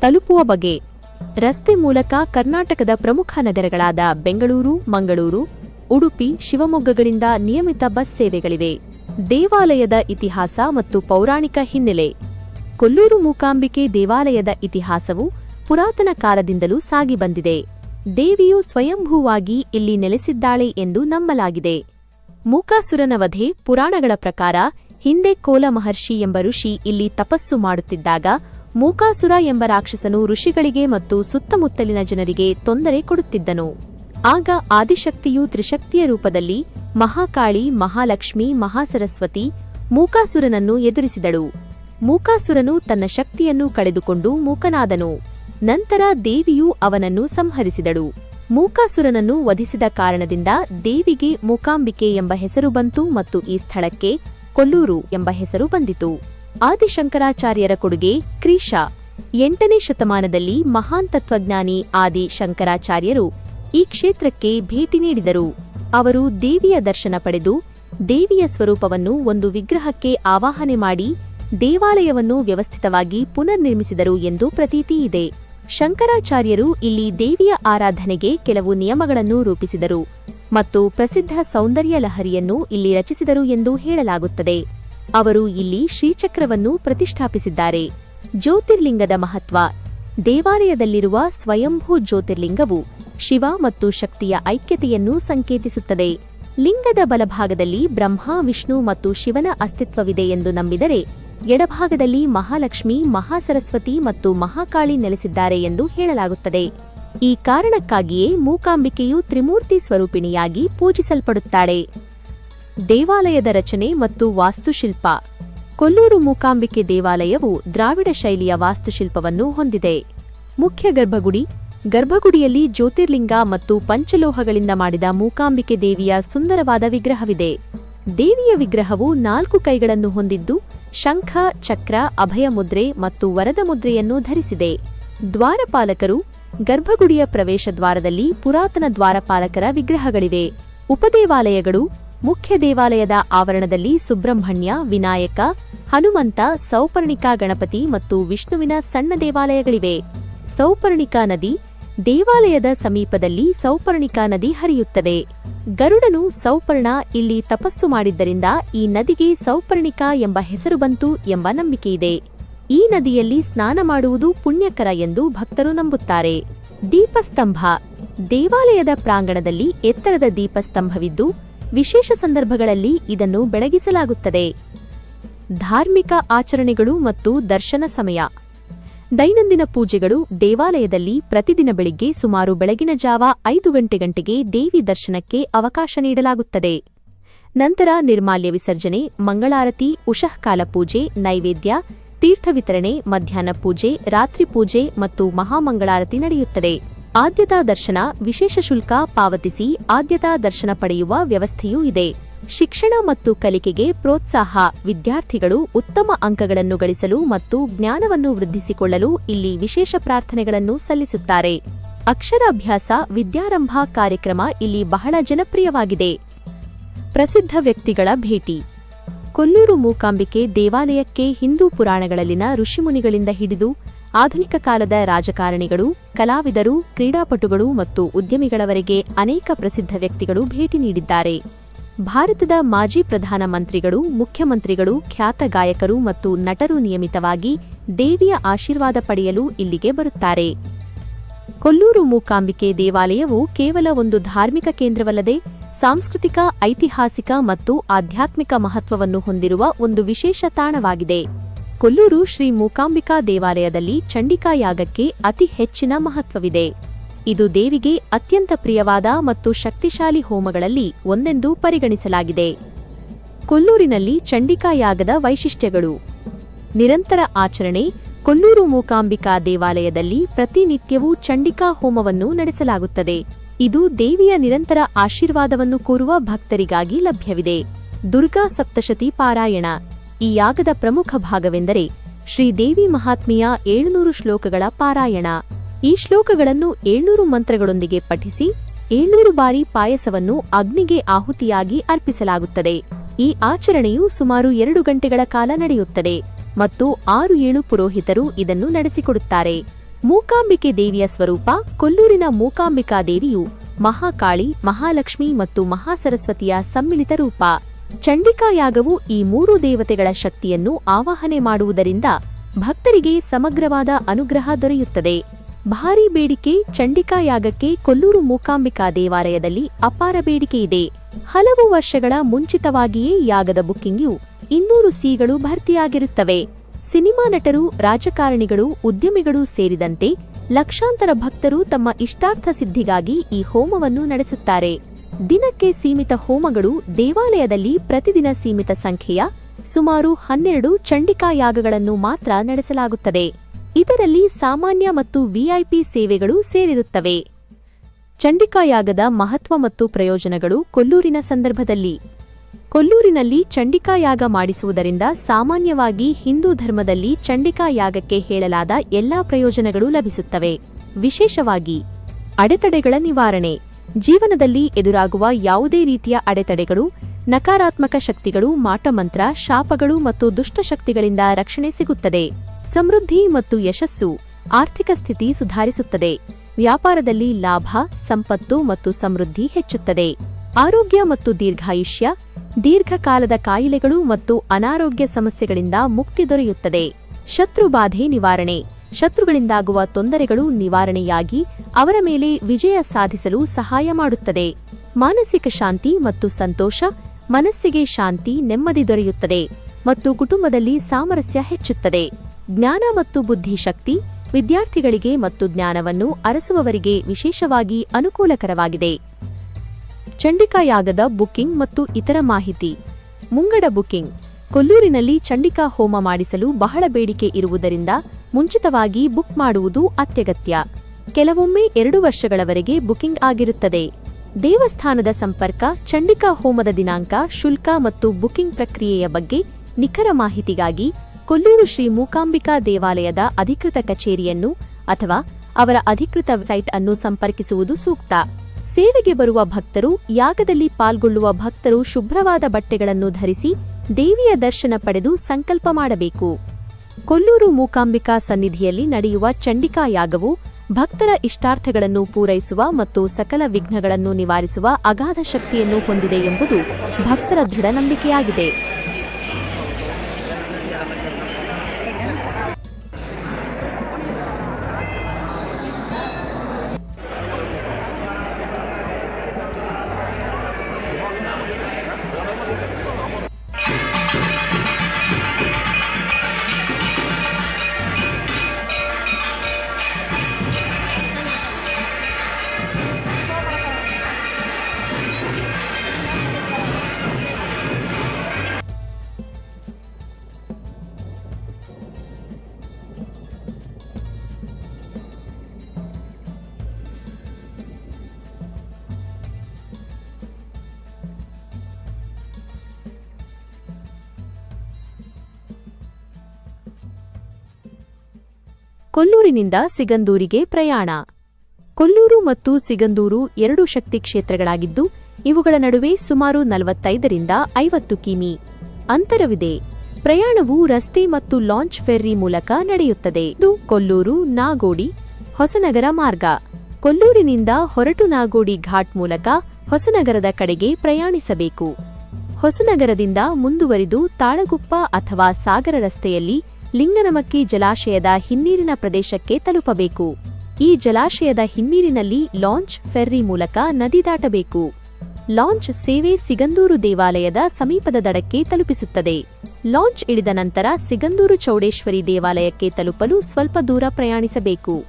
ತಲುಪುವ ಬಗೆ, ರಸ್ತೆ ಮೂಲಕ ಕರ್ನಾಟಕದ ಪ್ರಮುಖ ನಗರಗಳಾದ ಬೆಂಗಳೂರು, ಮಂಗಳೂರು, ಉಡುಪಿ, ಶಿವಮೊಗ್ಗಗಳಿಂದ ನಿಯಮಿತ ಬಸ್ ಸೇವೆಗಳಿವೆ. ದೇವಾಲಯದ ಇತಿಹಾಸ ಮತ್ತು ಪೌರಾಣಿಕ ಹಿನ್ನೆಲೆ, ಕೊಲ್ಲೂರು ಮೂಕಾಂಬಿಕೆ ದೇವಾಲಯದ ಇತಿಹಾಸವು ಪುರಾತನ ಕಾಲದಿಂದಲೂ ಸಾಗಿ ಬಂದಿದೆ. ದೇವಿಯು ಸ್ವಯಂಭೂವಾಗಿ ಇಲ್ಲಿ ನೆಲೆಸಿದ್ದಾಳೆ ಎಂದು ನಂಬಲಾಗಿದೆ. ಮೂಕಾಸುರನ ವಧೆ ಪುರಾಣಗಳ ಪ್ರಕಾರ ಹಿಂದೆ ಕೋಲ ಮಹರ್ಷಿ ಎಂಬ ಋಷಿ ಇಲ್ಲಿ ತಪಸ್ಸು ಮಾಡುತ್ತಿದ್ದಾಗ ಮೂಕಾಸುರ ಎಂಬ ರಾಕ್ಷಸನು ಋಷಿಗಳಿಗೆ ಮತ್ತು ಸುತ್ತಮುತ್ತಲಿನ ಜನರಿಗೆ ತೊಂದರೆ ಕೊಡುತ್ತಿದ್ದನು. ಆಗ ಆದಿಶಕ್ತಿಯು ತ್ರಿಶಕ್ತಿಯ ರೂಪದಲ್ಲಿ ಮಹಾಕಾಳಿ, ಮಹಾಲಕ್ಷ್ಮಿ, ಮಹಾಸರಸ್ವತಿ ಮೂಕಾಸುರನನ್ನು ಎದುರಿಸಿದಳು. ಮೂಕಾಸುರನು ತನ್ನ ಶಕ್ತಿಯನ್ನು ಕಳೆದುಕೊಂಡು ಮೂಕನಾದನು. ನಂತರ ದೇವಿಯು ಅವನನ್ನು ಸಂಹರಿಸಿದಳು. ಮೂಕಾಸುರನನ್ನು ವಧಿಸಿದ ಕಾರಣದಿಂದ ದೇವಿಗೆ ಮೂಕಾಂಬಿಕೆ ಎಂಬ ಹೆಸರು ಬಂತು ಮತ್ತು ಈ ಸ್ಥಳಕ್ಕೆ ಕೊಲ್ಲೂರು ಎಂಬ ಹೆಸರು ಬಂದಿತು. ಆದಿಶಂಕರಾಚಾರ್ಯರ ಕೊಡುಗೆ ಕ್ರೀಶ ಎಂಟನೇ ಶತಮಾನದಲ್ಲಿ ಮಹಾನ್ ತತ್ವಜ್ಞಾನಿ ಆದಿ ಶಂಕರಾಚಾರ್ಯರು ಈ ಕ್ಷೇತ್ರಕ್ಕೆ ಭೇಟಿ ನೀಡಿದರು. ಅವರು ದೇವಿಯ ದರ್ಶನ ಪಡೆದು ದೇವಿಯ ಸ್ವರೂಪವನ್ನು ಒಂದು ವಿಗ್ರಹಕ್ಕೆ ಆವಾಹನೆ ಮಾಡಿ ದೇವಾಲಯವನ್ನು ವ್ಯವಸ್ಥಿತವಾಗಿ ಪುನರ್ನಿರ್ಮಿಸಿದರು ಎಂದು ಪ್ರತೀತಿ ಇದೆ. ಶಂಕರಾಚಾರ್ಯರು ಇಲ್ಲಿ ದೇವಿಯ ಆರಾಧನೆಗೆ ಕೆಲವು ನಿಯಮಗಳನ್ನು ರೂಪಿಸಿದರು ಮತ್ತು ಪ್ರಸಿದ್ಧ ಸೌಂದರ್ಯ ಲಹರಿಯನ್ನು ಇಲ್ಲಿ ರಚಿಸಿದರು ಎಂದು ಹೇಳಲಾಗುತ್ತದೆ. ಅವರು ಇಲ್ಲಿ ಶ್ರೀಚಕ್ರವನ್ನು ಪ್ರತಿಷ್ಠಾಪಿಸಿದ್ದಾರೆ. ಜ್ಯೋತಿರ್ಲಿಂಗದ ಮಹತ್ವ. ದೇವಾಲಯದಲ್ಲಿರುವ ಸ್ವಯಂಭೂ ಜ್ಯೋತಿರ್ಲಿಂಗವು ಶಿವ ಮತ್ತು ಶಕ್ತಿಯ ಐಕ್ಯತೆಯನ್ನು ಸಂಕೇತಿಸುತ್ತದೆ. ಲಿಂಗದ ಬಲಭಾಗದಲ್ಲಿ ಬ್ರಹ್ಮ, ವಿಷ್ಣು ಮತ್ತು ಶಿವನ ಅಸ್ತಿತ್ವವಿದೆ ಎಂದು ನಂಬಿದರೆ ಎಡಭಾಗದಲ್ಲಿ ಮಹಾಲಕ್ಷ್ಮಿ, ಮಹಾಸರಸ್ವತಿ ಮತ್ತು ಮಹಾಕಾಳಿ ನೆಲೆಸಿದ್ದಾರೆ ಎಂದು ಹೇಳಲಾಗುತ್ತದೆ. ಈ ಕಾರಣಕ್ಕಾಗಿಯೇ ಮೂಕಾಂಬಿಕೆಯು ತ್ರಿಮೂರ್ತಿ ಸ್ವರೂಪಿಣಿಯಾಗಿ ಪೂಜಿಸಲ್ಪಡುತ್ತಾಳೆ ದೇವಾಲಯದ ರಚನೆ ಮತ್ತು ವಾಸ್ತುಶಿಲ್ಪ. ಕೊಲ್ಲೂರು ಮೂಕಾಂಬಿಕೆ ದೇವಾಲಯವು ದ್ರಾವಿಡ ಶೈಲಿಯ ವಾಸ್ತುಶಿಲ್ಪವನ್ನು ಹೊಂದಿದೆ. ಮುಖ್ಯ ಗರ್ಭಗುಡಿ, ಗರ್ಭಗುಡಿಯಲ್ಲಿ ಜ್ಯೋತಿರ್ಲಿಂಗ ಮತ್ತು ಪಂಚಲೋಹಗಳಿಂದ ಮಾಡಿದ ಮೂಕಾಂಬಿಕೆ ದೇವಿಯ ಸುಂದರವಾದ ವಿಗ್ರಹವಿದೆ. ದೇವಿಯ ವಿಗ್ರಹವು ನಾಲ್ಕು ಕೈಗಳನ್ನು ಹೊಂದಿದ್ದು ಶಂಖ, ಚಕ್ರ, ಅಭಯ ಮುದ್ರೆ ಮತ್ತು ವರದ ಮುದ್ರೆಯನ್ನು ಧರಿಸಿದೆ. ದ್ವಾರಪಾಲಕರು ಗರ್ಭಗುಡಿಯ ಪ್ರವೇಶ ದ್ವಾರದಲ್ಲಿ ಪುರಾತನ ದ್ವಾರಪಾಲಕರ ವಿಗ್ರಹಗಳಿವೆ. ಉಪದೇವಾಲಯಗಳು ಮುಖ್ಯ ದೇವಾಲಯದ ಆವರಣದಲ್ಲಿ ಸುಬ್ರಹ್ಮಣ್ಯ, ವಿನಾಯಕ, ಹನುಮಂತ, ಸೌಪರ್ಣಿಕಾ ಗಣಪತಿ ಮತ್ತು ವಿಷ್ಣುವಿನ ಸಣ್ಣ ದೇವಾಲಯಗಳಿವೆ. ಸೌಪರ್ಣಿಕಾ ನದಿ ದೇವಾಲಯದ ಸಮೀಪದಲ್ಲಿ ಸೌಪರ್ಣಿಕಾ ನದಿ ಹರಿಯುತ್ತದೆ. ಗರುಡನು ಸೌಪರ್ಣ ಇಲ್ಲಿ ತಪಸ್ಸು ಮಾಡಿದ್ದರಿಂದ ಈ ನದಿಗೆ ಸೌಪರ್ಣಿಕಾ ಎಂಬ ಹೆಸರು ಬಂತು ಎಂಬ ನಂಬಿಕೆಯಿದೆ. ಈ ನದಿಯಲ್ಲಿ ಸ್ನಾನ ಮಾಡುವುದು ಪುಣ್ಯಕರ ಎಂದು ಭಕ್ತರು ನಂಬುತ್ತಾರೆ. ದೀಪಸ್ತಂಭ. ದೇವಾಲಯದ ಪ್ರಾಂಗಣದಲ್ಲಿ ಎತ್ತರದ ದೀಪಸ್ತಂಭವಿದ್ದು, ವಿಶೇಷ ಸಂದರ್ಭಗಳಲ್ಲಿ ಇದನ್ನು ಬೆಳಗಿಸಲಾಗುತ್ತದೆ. ಧಾರ್ಮಿಕ ಆಚರಣೆಗಳು ಮತ್ತು ದರ್ಶನ ಸಮಯ. ದೈನಂದಿನ ಪೂಜೆಗಳು ದೇವಾಲಯದಲ್ಲಿ ಪ್ರತಿದಿನ ಬೆಳಿಗ್ಗೆ ಸುಮಾರು ಬೆಳಗಿನ ಜಾವ ಐದು ಗಂಟೆ ಗಂಟೆಗೆ ದೇವಿ ದರ್ಶನಕ್ಕೆ ಅವಕಾಶ ನೀಡಲಾಗುತ್ತದೆ. ನಂತರ ನಿರ್ಮಾಲ್ಯ ವಿಸರ್ಜನೆ, ಮಂಗಳಾರತಿ, ಉಷಃಕಾಲ ಪೂಜೆ, ನೈವೇದ್ಯ, ತೀರ್ಥ ವಿತರಣೆ, ಮಧ್ಯಾಹ್ನ ಪೂಜೆ, ರಾತ್ರಿ ಪೂಜೆ ಮತ್ತು ಮಹಾಮಂಗಳಾರತಿ ನಡೆಯುತ್ತದೆ. ಆದ್ಯತಾ ದರ್ಶನ ವಿಶೇಷ ಶುಲ್ಕ ಪಾವತಿಸಿ ಆದ್ಯತಾ ದರ್ಶನ ಪಡೆಯುವ ವ್ಯವಸ್ಥೆಯೂ ಇದೆ. ಶಿಕ್ಷಣ ಮತ್ತು ಕಲಿಕೆಗೆ ಪ್ರೋತ್ಸಾಹ, ವಿದ್ಯಾರ್ಥಿಗಳು ಉತ್ತಮ ಅಂಕಗಳನ್ನು ಗಳಿಸಲು ಮತ್ತು ಜ್ಞಾನವನ್ನು ವೃದ್ಧಿಸಿಕೊಳ್ಳಲು ಇಲ್ಲಿ ವಿಶೇಷ ಪ್ರಾರ್ಥನೆಗಳನ್ನು ಸಲ್ಲಿಸುತ್ತಾರೆ. ಅಕ್ಷರಾಭ್ಯಾಸ, ವಿದ್ಯಾರಂಭ ಕಾರ್ಯಕ್ರಮ ಇಲ್ಲಿ ಬಹಳ ಜನಪ್ರಿಯವಾಗಿದೆ. ಪ್ರಸಿದ್ಧ ವ್ಯಕ್ತಿಗಳ ಭೇಟಿ. ಕೊಲ್ಲೂರು ಮೂಕಾಂಬಿಕೆ ದೇವಾಲಯಕ್ಕೆ ಹಿಂದೂ ಪುರಾಣಗಳಲ್ಲಿನ ಋಷಿಮುನಿಗಳಿಂದ ಹಿಡಿದು ಆಧುನಿಕ ಕಾಲದ ರಾಜಕಾರಣಿಗಳು, ಕಲಾವಿದರು, ಕ್ರೀಡಾಪಟುಗಳು ಮತ್ತು ಉದ್ಯಮಿಗಳವರೆಗೆ ಅನೇಕ ಪ್ರಸಿದ್ಧ ವ್ಯಕ್ತಿಗಳು ಭೇಟಿ ನೀಡಿದ್ದಾರೆ. ಭಾರತದ ಮಾಜಿ ಪ್ರಧಾನ ಮಂತ್ರಿಗಳು, ಮುಖ್ಯಮಂತ್ರಿಗಳು, ಖ್ಯಾತ ಗಾಯಕರು ಮತ್ತು ನಟರು ನಿಯಮಿತವಾಗಿ ದೇವಿಯ ಆಶೀರ್ವಾದ ಪಡೆಯಲು ಇಲ್ಲಿಗೆ ಬರುತ್ತಾರೆ. ಕೊಲ್ಲೂರು ಮೂಕಾಂಬಿಕೆ ದೇವಾಲಯವು ಕೇವಲ ಒಂದು ಧಾರ್ಮಿಕ ಕೇಂದ್ರವಲ್ಲದೆ ಸಾಂಸ್ಕೃತಿಕ, ಐತಿಹಾಸಿಕ ಮತ್ತು ಆಧ್ಯಾತ್ಮಿಕ ಮಹತ್ವವನ್ನು ಹೊಂದಿರುವ ಒಂದು ವಿಶೇಷ ತಾಣವಾಗಿದೆ. ಕೊಲ್ಲೂರು ಶ್ರೀ ಮೂಕಾಂಬಿಕಾ ದೇವಾಲಯದಲ್ಲಿ ಚಂಡಿಕಾ ಯಾಗಕ್ಕೆ ಅತಿ ಹೆಚ್ಚಿನ ಮಹತ್ವವಿದೆ. ಇದು ದೇವಿಗೆ ಅತ್ಯಂತ ಪ್ರಿಯವಾದ ಮತ್ತು ಶಕ್ತಿಶಾಲಿ ಹೋಮಗಳಲ್ಲಿ ಒಂದೆಂದು ಪರಿಗಣಿಸಲಾಗಿದೆ. ಕೊಲ್ಲೂರಿನಲ್ಲಿ ಚಂಡಿಕಾ ಯಾಗದ ವೈಶಿಷ್ಟ್ಯಗಳು. ನಿರಂತರ ಆಚರಣೆ, ಕೊಲ್ಲೂರು ಮೂಕಾಂಬಿಕಾ ದೇವಾಲಯದಲ್ಲಿ ಪ್ರತಿನಿತ್ಯವೂ ಚಂಡಿಕಾ ಹೋಮವನ್ನು ನಡೆಸಲಾಗುತ್ತದೆ. ಇದು ದೇವಿಯ ನಿರಂತರ ಆಶೀರ್ವಾದವನ್ನು ಕೋರುವ ಭಕ್ತರಿಗಾಗಿ ಲಭ್ಯವಿದೆ. ದುರ್ಗಾ ಸಪ್ತಶತಿ ಪಾರಾಯಣ. ಈ ಯಾಗದ ಪ್ರಮುಖ ಭಾಗವೆಂದರೆ ಶ್ರೀದೇವಿ ಮಹಾತ್ಮೆಯ ಏಳುನೂರು ಶ್ಲೋಕಗಳ ಪಾರಾಯಣ. ಈ ಶ್ಲೋಕಗಳನ್ನು ಏಳ್ನೂರು ಮಂತ್ರಗಳೊಂದಿಗೆ ಪಠಿಸಿ ಏಳ್ನೂರು ಬಾರಿ ಪಾಯಸವನ್ನು ಅಗ್ನಿಗೆ ಆಹುತಿಯಾಗಿ ಅರ್ಪಿಸಲಾಗುತ್ತದೆ. ಈ ಆಚರಣೆಯು ಸುಮಾರು ಎರಡು ಗಂಟೆಗಳ ಕಾಲ ನಡೆಯುತ್ತದೆ ಮತ್ತು ಆರು ಏಳು ಪುರೋಹಿತರು ಇದನ್ನು ನಡೆಸಿಕೊಡುತ್ತಾರೆ. ಮೂಕಾಂಬಿಕೆ ದೇವಿಯ ಸ್ವರೂಪ ಕೊಲ್ಲೂರಿನ ಮೂಕಾಂಬಿಕಾ ದೇವಿಯು ಮಹಾಕಾಳಿ, ಮಹಾಲಕ್ಷ್ಮಿ ಮತ್ತು ಮಹಾಸರಸ್ವತಿಯ ಸಮ್ಮಿಳಿತ ರೂಪ. ಚಂಡಿಕಾ ಯಾಗವು ಈ ಮೂರು ದೇವತೆಗಳ ಶಕ್ತಿಯನ್ನು ಆವಾಹನೆ ಮಾಡುವುದರಿಂದ ಭಕ್ತರಿಗೆ ಸಮಗ್ರವಾದ ಅನುಗ್ರಹ ದೊರೆಯುತ್ತದೆ. ಭಾರೀ ಬೇಡಿಕೆ ಚಂಡಿಕಾ ಯಾಗಕ್ಕೆ ಕೊಲ್ಲೂರು ಮೂಕಾಂಬಿಕಾ ದೇವಾಲಯದಲ್ಲಿ ಅಪಾರ ಬೇಡಿಕೆ ಇದೆ. ಹಲವು ವರ್ಷಗಳ ಮುಂಚಿತವಾಗಿಯೇ ಯಾಗದ ಬುಕ್ಕಿಂಗ್ಯು ಇನ್ನೂರು ಸಿಗಳು ಭರ್ತಿಯಾಗಿರುತ್ತವೆ. ಸಿನಿಮಾ ನಟರು, ರಾಜಕಾರಣಿಗಳು, ಉದ್ಯಮಿಗಳು ಸೇರಿದಂತೆ ಲಕ್ಷಾಂತರ ಭಕ್ತರು ತಮ್ಮ ಇಷ್ಟಾರ್ಥ ಸಿದ್ಧಿಗಾಗಿ ಈ ಹೋಮವನ್ನು ನಡೆಸುತ್ತಾರೆ. ದಿನಕ್ಕೆ ಸೀಮಿತ ಹೋಮಗಳು ದೇವಾಲಯದಲ್ಲಿ ಪ್ರತಿದಿನ ಸೀಮಿತ ಸಂಖ್ಯೆಯ ಸುಮಾರು ಹನ್ನೆರಡು ಚಂಡಿಕಾ ಯಾಗಗಳನ್ನು ಮಾತ್ರ ನಡೆಸಲಾಗುತ್ತದೆ. ಇದರಲ್ಲಿ ಸಾಮಾನ್ಯ ಮತ್ತು ವಿಐಪಿ ಸೇವೆಗಳು ಸೇರಿರುತ್ತವೆ. ಚಂಡಿಕಾ ಯಾಗದ ಮಹತ್ವ ಮತ್ತು ಪ್ರಯೋಜನಗಳು ಕೊಲ್ಲೂರಿನ ಸಂದರ್ಭದಲ್ಲಿ. ಕೊಲ್ಲೂರಿನಲ್ಲಿ ಚಂಡಿಕಾ ಯಾಗ ಮಾಡಿಸುವುದರಿಂದ ಸಾಮಾನ್ಯವಾಗಿ ಹಿಂದೂ ಧರ್ಮದಲ್ಲಿ ಚಂಡಿಕಾ ಯಾಗಕ್ಕೆ ಹೇಳಲಾದ ಎಲ್ಲಾ ಪ್ರಯೋಜನಗಳು ಲಭಿಸುತ್ತವೆ. ವಿಶೇಷವಾಗಿ, ಅಡೆತಡೆಗಳ ನಿವಾರಣೆ. ಜೀವನದಲ್ಲಿ ಎದುರಾಗುವ ಯಾವುದೇ ರೀತಿಯ ಅಡೆತಡೆಗಳು, ನಕಾರಾತ್ಮಕ ಶಕ್ತಿಗಳು, ಮಾಟಮಂತ್ರ, ಶಾಪಗಳು ಮತ್ತು ದುಷ್ಟಶಕ್ತಿಗಳಿಂದ ರಕ್ಷಣೆ ಸಿಗುತ್ತದೆ. ಸಮೃದ್ಧಿ ಮತ್ತು ಯಶಸ್ಸು ಆರ್ಥಿಕ ಸ್ಥಿತಿ ಸುಧಾರಿಸುತ್ತದೆ. ವ್ಯಾಪಾರದಲ್ಲಿ ಲಾಭ, ಸಂಪತ್ತು ಮತ್ತು ಸಮೃದ್ಧಿ ಹೆಚ್ಚುತ್ತದೆ. ಆರೋಗ್ಯ ಮತ್ತು ದೀರ್ಘಾಯುಷ್ಯ, ದೀರ್ಘಕಾಲದ ಕಾಯಿಲೆಗಳು ಮತ್ತು ಅನಾರೋಗ್ಯ ಸಮಸ್ಯೆಗಳಿಂದ ಮುಕ್ತಿ ದೊರೆಯುತ್ತದೆ. ಶತ್ರುಬಾಧೆ ನಿವಾರಣೆ. ಶತ್ರುಗಳಿಂದಾಗುವ ತೊಂದರೆಗಳು ನಿವಾರಣೆಯಾಗಿ ಅವರ ಮೇಲೆ ವಿಜಯ ಸಾಧಿಸಲು ಸಹಾಯ ಮಾಡುತ್ತದೆ. ಮಾನಸಿಕ ಶಾಂತಿ ಮತ್ತು ಸಂತೋಷ, ಮನಸ್ಸಿಗೆ ಶಾಂತಿ ನೆಮ್ಮದಿ ದೊರೆಯುತ್ತದೆ ಮತ್ತು ಕುಟುಂಬದಲ್ಲಿ ಸಾಮರಸ್ಯ ಹೆಚ್ಚುತ್ತದೆ. ಜ್ಞಾನ ಮತ್ತು ಬುದ್ಧಿಶಕ್ತಿ ವಿದ್ಯಾರ್ಥಿಗಳಿಗೆ ಮತ್ತು ಜ್ಞಾನವನ್ನು ಅರಸುವವರಿಗೆ ವಿಶೇಷವಾಗಿ ಅನುಕೂಲಕರವಾಗಿದೆ. ಚಂಡಿಕಾಯಾಗದ ಬುಕ್ಕಿಂಗ್ ಮತ್ತು ಇತರ ಮಾಹಿತಿ. ಮುಂಗಡ ಬುಕ್ಕಿಂಗ್. ಕೊಲ್ಲೂರಿನಲ್ಲಿ ಚಂಡಿಕಾ ಹೋಮ ಮಾಡಿಸಲು ಬಹಳ ಬೇಡಿಕೆ ಇರುವುದರಿಂದ ಮುಂಚಿತವಾಗಿ ಬುಕ್ ಮಾಡುವುದು ಅತ್ಯಗತ್ಯ. ಕೆಲವೊಮ್ಮೆ ಎರಡು ವರ್ಷಗಳವರೆಗೆ ಬುಕಿಂಗ್ ಆಗಿರುತ್ತದೆ. ದೇವಸ್ಥಾನದ ಸಂಪರ್ಕ, ಚಂಡಿಕಾ ಹೋಮದ ದಿನಾಂಕ, ಶುಲ್ಕ ಮತ್ತು ಬುಕಿಂಗ್ ಪ್ರಕ್ರಿಯೆಯ ಬಗ್ಗೆ ನಿಖರ ಮಾಹಿತಿಗಾಗಿ ಕೊಲ್ಲೂರು ಶ್ರೀ ಮೂಕಾಂಬಿಕಾ ದೇವಾಲಯದ ಅಧಿಕೃತ ಕಚೇರಿಯನ್ನು ಅಥವಾ ಅವರ ಅಧಿಕೃತ ಸೈಟ್ ಅನ್ನು ಸಂಪರ್ಕಿಸುವುದು ಸೂಕ್ತ. ಸೇವೆಗೆ ಬರುವ ಭಕ್ತರು, ಯಾಗದಲ್ಲಿ ಪಾಲ್ಗೊಳ್ಳುವ ಭಕ್ತರು ಶುಭ್ರವಾದ ಬಟ್ಟೆಗಳನ್ನು ಧರಿಸಿ ದೇವಿಯ ದರ್ಶನ ಪಡೆದು ಸಂಕಲ್ಪ ಮಾಡಬೇಕು. ಕೊಲ್ಲೂರು ಮೂಕಾಂಬಿಕಾ ಸನ್ನಿಧಿಯಲ್ಲಿ ನಡೆಯುವ ಚಂಡಿಕಾ ಯಾಗವು ಭಕ್ತರ ಇಷ್ಟಾರ್ಥಗಳನ್ನು ಪೂರೈಸುವ ಮತ್ತು ಸಕಲ ವಿಘ್ನಗಳನ್ನು ನಿವಾರಿಸುವ ಅಗಾಧ ಶಕ್ತಿಯನ್ನು ಹೊಂದಿದೆ ಎಂಬುದು ಭಕ್ತರ ದೃಢ ನಂಬಿಕೆಯಾಗಿದೆ ಕೊಲ್ಲೂರಿನಿಂದ ಸಿಗಂದೂರಿಗೆ ಪ್ರಯಾಣ. ಕೊಲ್ಲೂರು ಮತ್ತು ಸಿಗಂದೂರು ಎರಡು ಶಕ್ತಿ ಕ್ಷೇತ್ರಗಳಾಗಿದ್ದು, ಇವುಗಳ ನಡುವೆ ಸುಮಾರು ನಲವತ್ತೈದರಿಂದ ಐವತ್ತು ಕಿಮಿ ಅಂತರವಿದೆ. ಪ್ರಯಾಣವು ರಸ್ತೆ ಮತ್ತು ಲಾಂಚ್ ಫೆರ್ರಿ ಮೂಲಕ ನಡೆಯುತ್ತದೆ. ಇದು ಕೊಲ್ಲೂರು ನಾಗೋಡಿ ಹೊಸನಗರ ಮಾರ್ಗ. ಕೊಲ್ಲೂರಿನಿಂದ ಹೊರಟು ನಾಗೋಡಿ ಘಾಟ್ ಮೂಲಕ ಹೊಸನಗರದ ಕಡೆಗೆ ಪ್ರಯಾಣಿಸಬೇಕು. ಹೊಸನಗರದಿಂದ ಮುಂದುವರಿದು ತಾಳಗುಪ್ಪ ಅಥವಾ ಸಾಗರ ರಸ್ತೆಯಲ್ಲಿ ಲಿಂಗನಮಕ್ಕಿ ಜಲಾಶಯದ ಹಿನ್ನೀರಿನ ಪ್ರದೇಶಕ್ಕೆ ತಲುಪಬೇಕು. ಈ ಜಲಾಶಯದ ಹಿನ್ನೀರಿನಲ್ಲಿ ಲಾಂಚ್ ಫೆರ್ರಿ ಮೂಲಕ ನದಿ ದಾಟಬೇಕು. ಲಾಂಚ್ ಸೇವೆ ಸಿಗಂದೂರು ದೇವಾಲಯದ ಸಮೀಪದ ದಡಕ್ಕೆ ತಲುಪಿಸುತ್ತದೆ. ಲಾಂಚ್ ಇಳಿದ ನಂತರ ಸಿಗಂದೂರು ಚೌಡೇಶ್ವರಿ ದೇವಾಲಯಕ್ಕೆ ತಲುಪಲು ಸ್ವಲ್ಪ ದೂರ ಪ್ರಯಾಣಿಸಬೇಕು.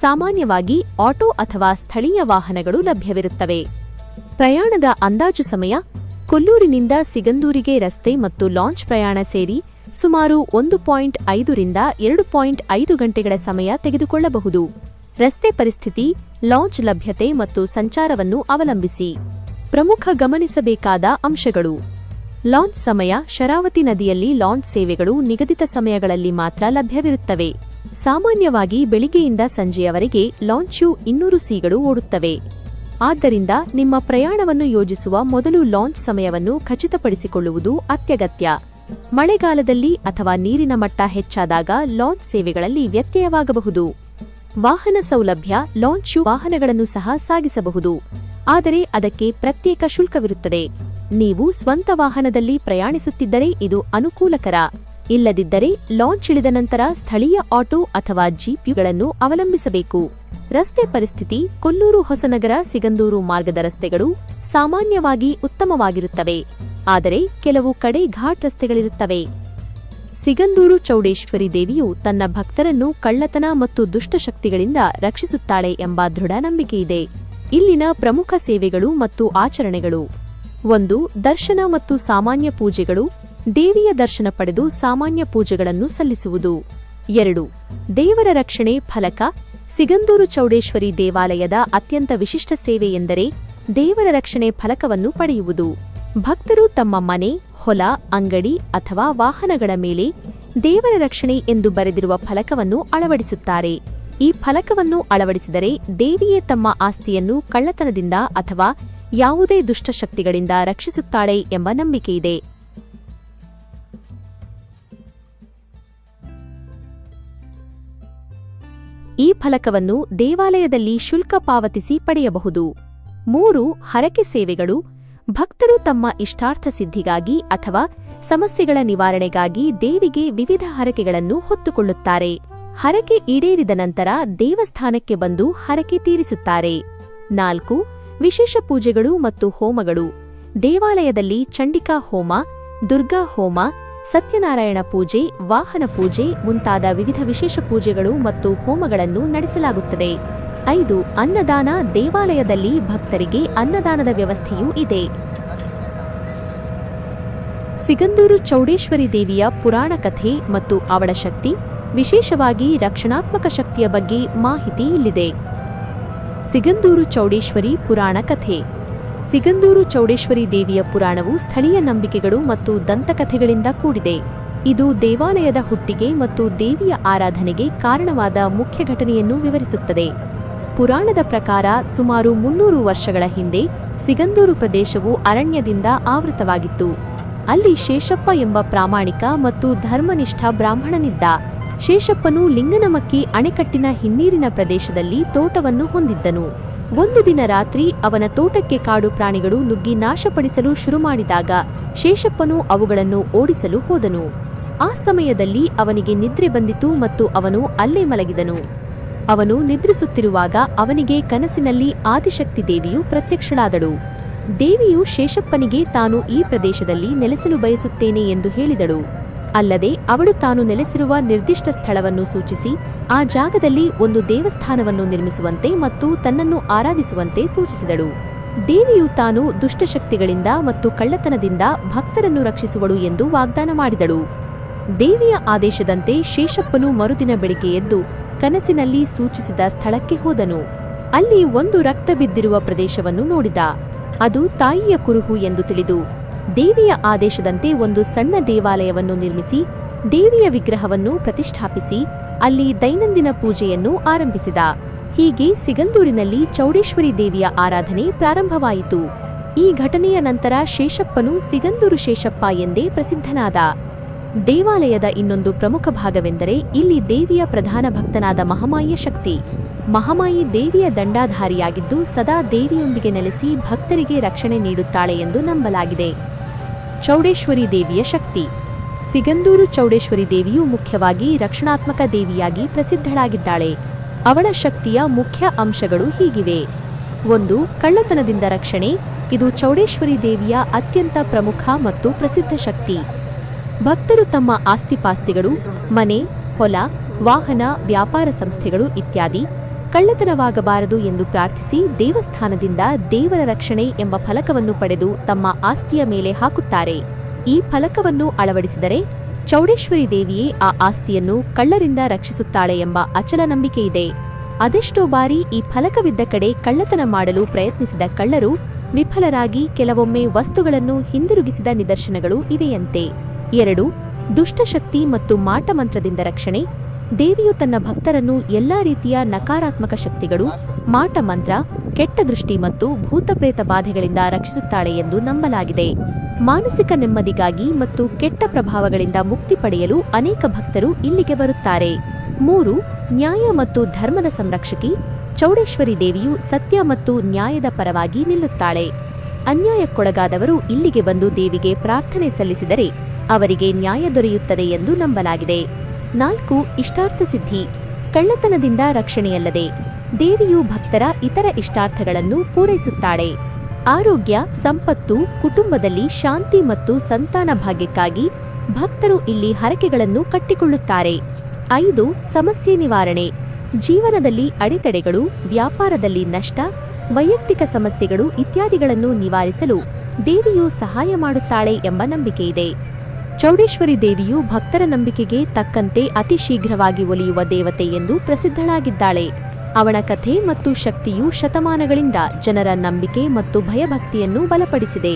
ಸಾಮಾನ್ಯವಾಗಿ ಆಟೋ ಅಥವಾ ಸ್ಥಳೀಯ ವಾಹನಗಳು ಲಭ್ಯವಿರುತ್ತವೆ. ಪ್ರಯಾಣದ ಅಂದಾಜು ಸಮಯ ಕೊಲ್ಲೂರಿನಿಂದ ಸಿಗಂದೂರಿಗೆ ರಸ್ತೆ ಮತ್ತು ಲಾಂಚ್ ಪ್ರಯಾಣ ಸೇರಿ ಸುಮಾರು ಒಂದು ಪಾಯಿಂಟ್ ಐದರಿಂದ ಎರಡು ಪಾಯಿಂಟ್ ಐದು ಗಂಟೆಗಳ ಸಮಯ ತೆಗೆದುಕೊಳ್ಳಬಹುದು. ರಸ್ತೆ ಪರಿಸ್ಥಿತಿ, ಲಾಂಚ್ ಲಭ್ಯತೆ ಮತ್ತು ಸಂಚಾರವನ್ನು ಅವಲಂಬಿಸಿ. ಪ್ರಮುಖ ಗಮನಿಸಬೇಕಾದ ಅಂಶಗಳು. ಲಾಂಚ್ ಸಮಯ ಶರಾವತಿ ನದಿಯಲ್ಲಿ ಲಾಂಚ್ ಸೇವೆಗಳು ನಿಗದಿತ ಸಮಯಗಳಲ್ಲಿ ಮಾತ್ರ ಲಭ್ಯವಿರುತ್ತವೆ. ಸಾಮಾನ್ಯವಾಗಿ ಬೆಳಿಗ್ಗೆಯಿಂದ ಸಂಜೆಯವರೆಗೆ ಲಾಂಚು ಇನ್ನೂರು ಸಿಗಳು ಓಡುತ್ತವೆ. ಆದ್ದರಿಂದ ನಿಮ್ಮ ಪ್ರಯಾಣವನ್ನು ಯೋಜಿಸುವ ಮೊದಲು ಲಾಂಚ್ ಸಮಯವನ್ನು ಖಚಿತಪಡಿಸಿಕೊಳ್ಳುವುದು ಅತ್ಯಗತ್ಯ. ಮಳೆಗಾಲದಲ್ಲಿ ಅಥವಾ ನೀರಿನ ಮಟ್ಟ ಹೆಚ್ಚಾದಾಗ ಲಾಂಚ್ ಸೇವೆಗಳಲ್ಲಿ ವ್ಯತ್ಯಯವಾಗಬಹುದು. ವಾಹನ ಸೌಲಭ್ಯ, ಲಾಂಚ್ ವಾಹನಗಳನ್ನು ಸಹ ಸಾಗಿಸಬಹುದು. ಆದರೆ ಅದಕ್ಕೆ ಪ್ರತ್ಯೇಕ ಶುಲ್ಕವಿರುತ್ತದೆ. ನೀವು ಸ್ವಂತ ವಾಹನದಲ್ಲಿ ಪ್ರಯಾಣಿಸುತ್ತಿದ್ದರೆ ಇದು ಅನುಕೂಲಕರ. ಇಲ್ಲದಿದ್ದರೆ ಲಾಂಚ್ ಇಳಿದ ನಂತರ ಸ್ಥಳೀಯ ಆಟೋ ಅಥವಾ ಜೀಪ್ಯುಗಳನ್ನು ಅವಲಂಬಿಸಬೇಕು. ರಸ್ತೆ ಪರಿಸ್ಥಿತಿ ಕೊಲ್ಲೂರು ಹೊಸನಗರ ಸಿಗಂದೂರು ಮಾರ್ಗದ ರಸ್ತೆಗಳು ಸಾಮಾನ್ಯವಾಗಿ ಉತ್ತಮವಾಗಿರುತ್ತವೆ. ಆದರೆ ಕೆಲವು ಕಡೆ ಘಾಟ್ ರಸ್ತೆಗಳಿರುತ್ತವೆ. ಸಿಗಂದೂರು ಚೌಡೇಶ್ವರಿ ದೇವಿಯು ತನ್ನ ಭಕ್ತರನ್ನು ಕಳ್ಳತನ ಮತ್ತು ದುಷ್ಟಶಕ್ತಿಗಳಿಂದ ರಕ್ಷಿಸುತ್ತಾಳೆ ಎಂಬ ದೃಢ ನಂಬಿಕೆಯಿದೆ ಇಲ್ಲಿನ ಪ್ರಮುಖ ಸೇವೆಗಳು ಮತ್ತು ಆಚರಣೆಗಳು. ಒಂದು, ದರ್ಶನ ಮತ್ತು ಸಾಮಾನ್ಯ ಪೂಜೆಗಳು. ದೇವಿಯ ದರ್ಶನ ಪಡೆದು ಸಾಮಾನ್ಯ ಪೂಜೆಗಳನ್ನು ಸಲ್ಲಿಸುವುದು. ಎರಡು, ದೇವರ ರಕ್ಷಣೆ ಫಲಕ, ಸಿಗಂದೂರು ಚೌಡೇಶ್ವರಿ ದೇವಾಲಯದ ಅತ್ಯಂತ ವಿಶಿಷ್ಟ ಸೇವೆ ಎಂದರೆ ದೇವರ ರಕ್ಷಣೆ ಫಲಕವನ್ನು ಪಡೆಯುವುದು. ಭಕ್ತರು ತಮ್ಮ ಮನೆ, ಹೊಲ, ಅಂಗಡಿ ಅಥವಾ ವಾಹನಗಳ ಮೇಲೆ ದೇವರ ರಕ್ಷಣೆ ಎಂದು ಬರೆದಿರುವ ಫಲಕವನ್ನು ಅಳವಡಿಸುತ್ತಾರೆ. ಈ ಫಲಕವನ್ನು ಅಳವಡಿಸಿದರೆ ದೇವಿಯೇ ತಮ್ಮ ಆಸ್ತಿಯನ್ನು ಕಳ್ಳತನದಿಂದ ಅಥವಾ ಯಾವುದೇ ದುಷ್ಟಶಕ್ತಿಗಳಿಂದ ರಕ್ಷಿಸುತ್ತಾಳೆ ಎಂಬ ನಂಬಿಕೆಯಿದೆ. ಫಲಕವನ್ನು ದೇವಾಲಯದಲ್ಲಿ ಶುಲ್ಕ ಪಾವತಿಸಿ ಪಡೆಯಬಹುದು. ಮೂರು, ಹರಕೆ ಸೇವೆಗಳು, ಭಕ್ತರು ತಮ್ಮ ಇಷ್ಟಾರ್ಥ ಸಿದ್ಧಿಗಾಗಿ ಅಥವಾ ಸಮಸ್ಯೆಗಳ ನಿವಾರಣೆಗಾಗಿ ದೇವಿಗೆ ವಿವಿಧ ಹರಕೆಗಳನ್ನು ಹೊತ್ತುಕೊಳ್ಳುತ್ತಾರೆ. ಹರಕೆ ಈಡೇರಿದ ನಂತರ ದೇವಸ್ಥಾನಕ್ಕೆ ಬಂದು ಹರಕೆ ತೀರಿಸುತ್ತಾರೆ. ನಾಲ್ಕು, ವಿಶೇಷ ಪೂಜೆಗಳು ಮತ್ತು ಹೋಮಗಳು. ದೇವಾಲಯದಲ್ಲಿ ಚಂಡಿಕಾ ಹೋಮ, ದುರ್ಗಾ ಹೋಮ ಸತ್ಯನಾರಾಯಣ ಪೂಜೆ, ವಾಹನ ಪೂಜೆ ಮುಂತಾದ ವಿವಿಧ ವಿಶೇಷ ಪೂಜೆಗಳು ಮತ್ತು ಹೋಮಗಳನ್ನು ನಡೆಸಲಾಗುತ್ತದೆ. ಐದು, ಅನ್ನದಾನ ದೇವಾಲಯದಲ್ಲಿ ಭಕ್ತರಿಗೆ ಅನ್ನದಾನದ ವ್ಯವಸ್ಥೆಯೂ ಇದೆ. ಸಿಗಂದೂರು ಚೌಡೇಶ್ವರಿ ದೇವಿಯ ಪುರಾಣ ಕಥೆ ಮತ್ತು ಅವಳ ಶಕ್ತಿ, ವಿಶೇಷವಾಗಿ ರಕ್ಷಣಾತ್ಮಕ ಶಕ್ತಿಯ ಬಗ್ಗೆ ಮಾಹಿತಿ ಇಲ್ಲಿದೆ. ಸಿಗಂದೂರು ಚೌಡೇಶ್ವರಿ ಪುರಾಣ ಕಥೆ. ಸಿಗಂದೂರು ಚೌಡೇಶ್ವರಿ ದೇವಿಯ ಪುರಾಣವು ಸ್ಥಳೀಯ ನಂಬಿಕೆಗಳು ಮತ್ತು ದಂತಕಥೆಗಳಿಂದ ಕೂಡಿದೆ. ಇದು ದೇವಾಲಯದ ಹುಟ್ಟಿಗೆ ಮತ್ತು ದೇವಿಯ ಆರಾಧನೆಗೆ ಕಾರಣವಾದ ಮುಖ್ಯ ಘಟನೆಯನ್ನು ವಿವರಿಸುತ್ತದೆ. ಪುರಾಣದ ಪ್ರಕಾರ ಸುಮಾರು ಮುನ್ನೂರು ವರ್ಷಗಳ ಹಿಂದೆ ಸಿಗಂದೂರು ಪ್ರದೇಶವು ಅರಣ್ಯದಿಂದ ಆವೃತವಾಗಿತ್ತು. ಅಲ್ಲಿ ಶೇಷಪ್ಪ ಎಂಬ ಪ್ರಾಮಾಣಿಕ ಮತ್ತು ಧರ್ಮನಿಷ್ಠ ಬ್ರಾಹ್ಮಣನಿದ್ದ. ಶೇಷಪ್ಪನು ಲಿಂಗನಮಕ್ಕಿ ಅಣೆಕಟ್ಟಿನ ಹಿನ್ನೀರಿನ ಪ್ರದೇಶದಲ್ಲಿ ತೋಟವನ್ನು ಹೊಂದಿದ್ದನು. ಒಂದು ದಿನ ರಾತ್ರಿ ಅವನ ತೋಟಕ್ಕೆ ಕಾಡು ಪ್ರಾಣಿಗಳು ನುಗ್ಗಿ ನಾಶಪಡಿಸಲು ಶುರು ಮಾಡಿದಾಗ ಶೇಷಪ್ಪನು ಅವುಗಳನ್ನು ಓಡಿಸಲು ಹೋದನು. ಆ ಸಮಯದಲ್ಲಿ ಅವನಿಗೆ ನಿದ್ರೆ ಬಂದಿತು ಮತ್ತು ಅವನು ಅಲ್ಲೇ ಮಲಗಿದನು. ಅವನು ನಿದ್ರಿಸುತ್ತಿರುವಾಗ ಅವನಿಗೆ ಕನಸಿನಲ್ಲಿ ಆದಿಶಕ್ತಿ ದೇವಿಯು ಪ್ರತ್ಯಕ್ಷಳಾದಳು. ದೇವಿಯು ಶೇಷಪ್ಪನಿಗೆ ತಾನು ಈ ಪ್ರದೇಶದಲ್ಲಿ ನೆಲೆಸಲು ಬಯಸುತ್ತೇನೆ ಎಂದು ಹೇಳಿದಳು. ಅಲ್ಲದೆ ಅವಳು ತಾನು ನೆಲೆಸಿರುವ ನಿರ್ದಿಷ್ಟ ಸ್ಥಳವನ್ನು ಸೂಚಿಸಿ, ಆ ಜಾಗದಲ್ಲಿ ಒಂದು ದೇವಸ್ಥಾನವನ್ನು ನಿರ್ಮಿಸುವಂತೆ ಮತ್ತು ತನ್ನನ್ನು ಆರಾಧಿಸುವಂತೆ ಸೂಚಿಸಿದಳು. ದೇವಿಯು ತಾನು ದುಷ್ಟಶಕ್ತಿಗಳಿಂದ ಮತ್ತು ಕಳ್ಳತನದಿಂದ ಭಕ್ತರನ್ನು ರಕ್ಷಿಸುವಳು ಎಂದು ವಾಗ್ದಾನ ಮಾಡಿದಳು. ದೇವಿಯ ಆದೇಶದಂತೆ ಶೇಷಪ್ಪನು ಮರುದಿನ ಬೆಳಿಗ್ಗೆ ಎದ್ದು ಕನಸಿನಲ್ಲಿ ಸೂಚಿಸಿದ ಸ್ಥಳಕ್ಕೆ ಹೋದನು. ಅಲ್ಲಿ ಒಂದು ರಕ್ತ ಬಿದ್ದಿರುವ ಪ್ರದೇಶವನ್ನು ನೋಡಿದ. ಅದು ತಾಯಿಯ ಕುರುಹು ಎಂದು ತಿಳಿದು ದೇವಿಯ ಆದೇಶದಂತೆ ಒಂದು ಸಣ್ಣ ದೇವಾಲಯವನ್ನು ನಿರ್ಮಿಸಿ, ದೇವಿಯ ವಿಗ್ರಹವನ್ನು ಪ್ರತಿಷ್ಠಾಪಿಸಿ, ಅಲ್ಲಿ ದೈನಂದಿನ ಪೂಜೆಯನ್ನು ಆರಂಭಿಸಿದ. ಹೀಗೆ ಸಿಗಂದೂರಿನಲ್ಲಿ ಚೌಡೇಶ್ವರಿ ದೇವಿಯ ಆರಾಧನೆ ಪ್ರಾರಂಭವಾಯಿತು. ಈ ಘಟನೆಯ ನಂತರ ಶೇಷಪ್ಪನು ಸಿಗಂದೂರು ಶೇಷಪ್ಪ ಎಂದೇ ಪ್ರಸಿದ್ಧನಾದ. ದೇವಾಲಯದ ಇನ್ನೊಂದು ಪ್ರಮುಖ ಭಾಗವೆಂದರೆ ಇಲ್ಲಿ ದೇವಿಯ ಪ್ರಧಾನ ಭಕ್ತನಾದ ಮಹಾಮಾಯಿಯ ಶಕ್ತಿ. ಮಹಾಮಾಯಿ ದೇವಿಯ ದಂಡಾಧಾರಿಯಾಗಿದ್ದು ಸದಾ ದೇವಿಯೊಂದಿಗೆ ನೆಲೆಸಿ ಭಕ್ತರಿಗೆ ರಕ್ಷಣೆ ನೀಡುತ್ತಾಳೆ ಎಂದು ನಂಬಲಾಗಿದೆ. ಚೌಡೇಶ್ವರಿ ದೇವಿಯ ಶಕ್ತಿ. ಸಿಗಂದೂರು ಚೌಡೇಶ್ವರಿ ದೇವಿಯು ಮುಖ್ಯವಾಗಿ ರಕ್ಷಣಾತ್ಮಕ ದೇವಿಯಾಗಿ ಪ್ರಸಿದ್ಧಳಾಗಿದ್ದಾಳೆ. ಅವಳ ಶಕ್ತಿಯ ಮುಖ್ಯ ಅಂಶಗಳು ಹೀಗಿವೆ. ಒಂದು, ಕಳ್ಳತನದಿಂದ ರಕ್ಷಣೆ. ಇದು ಚೌಡೇಶ್ವರಿ ದೇವಿಯ ಅತ್ಯಂತ ಪ್ರಮುಖ ಮತ್ತು ಪ್ರಸಿದ್ಧ ಶಕ್ತಿ. ಭಕ್ತರು ತಮ್ಮ ಆಸ್ತಿಪಾಸ್ತಿಗಳು, ಮನೆ, ಹೊಲ, ವಾಹನ, ವ್ಯಾಪಾರ ಸಂಸ್ಥೆಗಳು ಇತ್ಯಾದಿ. ಕಳ್ಳತನವಾಗಬಾರದು ಎಂದು ಪ್ರಾರ್ಥಿಸಿ ದೇವಸ್ಥಾನದಿಂದ ದೇವರ ರಕ್ಷಣೆ ಎಂಬ ಫಲಕವನ್ನು ಪಡೆದು ತಮ್ಮ ಆಸ್ತಿಯ ಮೇಲೆ ಹಾಕುತ್ತಾರೆ. ಈ ಫಲಕವನ್ನು ಅಳವಡಿಸಿದರೆ ಚೌಡೇಶ್ವರಿ ದೇವಿಯೇ ಆ ಆಸ್ತಿಯನ್ನು ಕಳ್ಳರಿಂದ ರಕ್ಷಿಸುತ್ತಾಳೆ ಎಂಬ ಅಚಲ ನಂಬಿಕೆಯಿದೆ. ಅದೆಷ್ಟೋ ಬಾರಿ ಈ ಫಲಕವಿದ್ದ ಕಡೆ ಕಳ್ಳತನ ಮಾಡಲು ಪ್ರಯತ್ನಿಸಿದ ಕಳ್ಳರು ವಿಫಲರಾಗಿ ಕೆಲವೊಮ್ಮೆ ವಸ್ತುಗಳನ್ನು ಹಿಂದಿರುಗಿಸಿದ ನಿದರ್ಶನಗಳು ಇವೆಯಂತೆ. ಎರಡು, ದುಷ್ಟಶಕ್ತಿ ಮತ್ತು ಮಾಟಮಂತ್ರದಿಂದ ರಕ್ಷಣೆ. ದೇವಿಯು ತನ್ನ ಭಕ್ತರನ್ನು ಎಲ್ಲಾ ರೀತಿಯ ನಕಾರಾತ್ಮಕ ಶಕ್ತಿಗಳು, ಮಾಟ ಮಂತ್ರ, ಕೆಟ್ಟ ದೃಷ್ಟಿ ಮತ್ತು ಭೂತಪ್ರೇತ ಬಾಧೆಗಳಿಂದ ರಕ್ಷಿಸುತ್ತಾಳೆ ಎಂದು ನಂಬಲಾಗಿದೆ. ಮಾನಸಿಕ ನೆಮ್ಮದಿಗಾಗಿ ಮತ್ತು ಕೆಟ್ಟ ಪ್ರಭಾವಗಳಿಂದ ಮುಕ್ತಿ ಪಡೆಯಲು ಅನೇಕ ಭಕ್ತರು ಇಲ್ಲಿಗೆ ಬರುತ್ತಾರೆ. ಮೂರು, ನ್ಯಾಯ ಮತ್ತು ಧರ್ಮದ ಸಂರಕ್ಷಕಿ, ಚೌಡೇಶ್ವರಿ ದೇವಿಯು ಸತ್ಯ ಮತ್ತು ನ್ಯಾಯದ ಪರವಾಗಿ ನಿಲ್ಲುತ್ತಾಳೆ. ಅನ್ಯಾಯಕ್ಕೊಳಗಾದವರು ಇಲ್ಲಿಗೆ ಬಂದು ದೇವಿಗೆ ಪ್ರಾರ್ಥನೆ ಸಲ್ಲಿಸಿದರೆ ಅವರಿಗೆ ನ್ಯಾಯ ದೊರೆಯುತ್ತದೆ ಎಂದು ನಂಬಲಾಗಿದೆ. ನಾಲ್ಕು ಇಷ್ಟಾರ್ಥ ಸಿದ್ಧಿ. ಕಳ್ಳತನದಿಂದ ರಕ್ಷಣೆಯಲ್ಲದೆ ದೇವಿಯು ಭಕ್ತರ ಇತರ ಇಷ್ಟಾರ್ಥಗಳನ್ನು ಪೂರೈಸುತ್ತಾಳೆ. ಆರೋಗ್ಯ, ಸಂಪತ್ತು, ಕುಟುಂಬದಲ್ಲಿ ಶಾಂತಿ ಮತ್ತು ಸಂತಾನ ಭಾಗ್ಯಕ್ಕಾಗಿ ಭಕ್ತರು ಇಲ್ಲಿ ಹರಕೆಗಳನ್ನು ಕಟ್ಟಿಕೊಳ್ಳುತ್ತಾರೆ. ಐದು, ಸಮಸ್ಯೆ ನಿವಾರಣೆ. ಜೀವನದಲ್ಲಿ ಅಡೆತಡೆಗಳು, ವ್ಯಾಪಾರದಲ್ಲಿ ನಷ್ಟ, ವೈಯಕ್ತಿಕ ಸಮಸ್ಯೆಗಳು ಇತ್ಯಾದಿಗಳನ್ನು ನಿವಾರಿಸಲು ದೇವಿಯು ಸಹಾಯ ಮಾಡುತ್ತಾಳೆ ಎಂಬ ನಂಬಿಕೆಯಿದೆ. ಚೌಡೇಶ್ವರಿ ದೇವಿಯು ಭಕ್ತರ ನಂಬಿಕೆಗೆ ತಕ್ಕಂತೆ ಅತಿ ಶೀಘ್ರವಾಗಿ ಒಲಿಯುವ ದೇವತೆ ಎಂದು ಪ್ರಸಿದ್ಧಳಾಗಿದ್ದಾಳೆ. ಅವಳ ಕಥೆ ಮತ್ತು ಶಕ್ತಿಯು ಶತಮಾನಗಳಿಂದ ಜನರ ನಂಬಿಕೆ ಮತ್ತು ಭಯಭಕ್ತಿಯನ್ನು ಬಲಪಡಿಸಿದೆ.